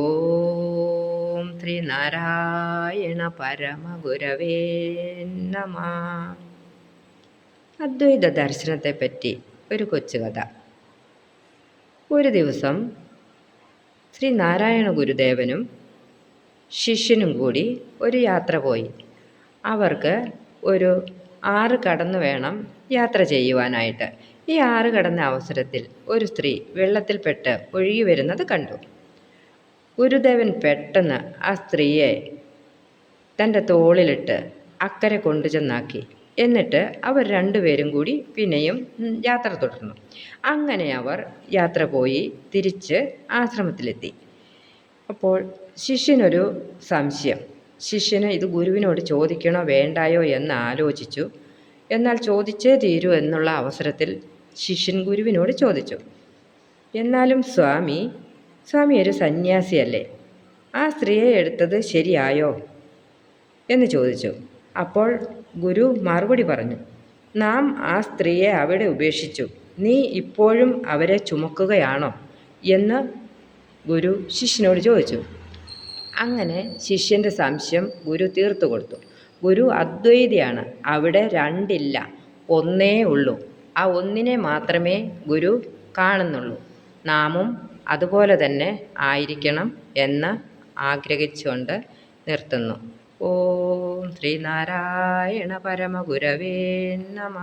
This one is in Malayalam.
ഓം ശ്രീ ശ്രീനാരായണ പരമഗുരവേ നമ. അദ്വൈത ദർശനത്തെ പറ്റി ഒരു കൊച്ചു കഥ. ഒരു ദിവസം ശ്രീ നാരായണ ഗുരുദേവനും ശിഷ്യനും കൂടി ഒരു യാത്ര പോയി. അവർക്ക് ഒരു ആറ് കടന്നു വേണം യാത്ര ചെയ്യുവാനായിട്ട്. ഈ ആറ് കടന്ന അവസരത്തിൽ ഒരു സ്ത്രീ വെള്ളത്തിൽപ്പെട്ട് ഒഴുകി വരുന്നത് കണ്ടു. ഗുരുദേവൻ പെട്ടെന്ന് ആ സ്ത്രീയെ തന്റെ തോളിലിട്ട് അക്കരെ കൊണ്ടുചെന്നാക്കി എന്നിട്ട് അവർ രണ്ടുപേരും കൂടി പിന്നെയും യാത്ര തുടർന്നു. അങ്ങനെ അവർ യാത്ര പോയി തിരിച്ച് ആശ്രമത്തിലെത്തി. അപ്പോൾ ശിഷ്യനൊരു സംശയം. ശിഷ്യന് ഇത് ഗുരുവിനോട് ചോദിക്കണോ വേണ്ടായോ എന്ന് ആലോചിച്ചു. എന്നാൽ ചോദിച്ചേ തീരൂ എന്നുള്ള അവസരത്തിൽ ശിഷ്യൻ ഗുരുവിനോട് ചോദിച്ചു. എന്നാലും സ്വാമി സ്വാമി ഒരു സന്യാസിയല്ലേ? ആ സ്ത്രീയെ എടുത്തത് ശരിയായോ? എന്ന് ചോദിച്ചു. അപ്പോൾ ഗുരു മറുപടി പറഞ്ഞു നാം ആ സ്ത്രീയെ അവിടെ ഉപേക്ഷിച്ചു. നീ ഇപ്പോഴും അവരെ ചുമക്കുകയാണോ? എന്ന് ഗുരു ശിഷ്യനോട് ചോദിച്ചു. അങ്ങനെ ശിഷ്യന്റെ സംശയം ഗുരു തീർത്തു കൊടുത്തു. ഗുരു അദ്വൈതിയാണ് അവിടെ രണ്ടില്ല ഒന്നേ ഉള്ളൂ. ആ ഒന്നിനെ മാത്രമേ ഗുരു കാണുന്നുള്ളൂ. നാമും അതുപോലെ തന്നെ ആയിരിക്കണം എന്ന് ആഗ്രഹിച്ചുകൊണ്ട് നിർത്തുന്നു. ഓം ശ്രീനാരായണ പരമഗുരവേ നമ.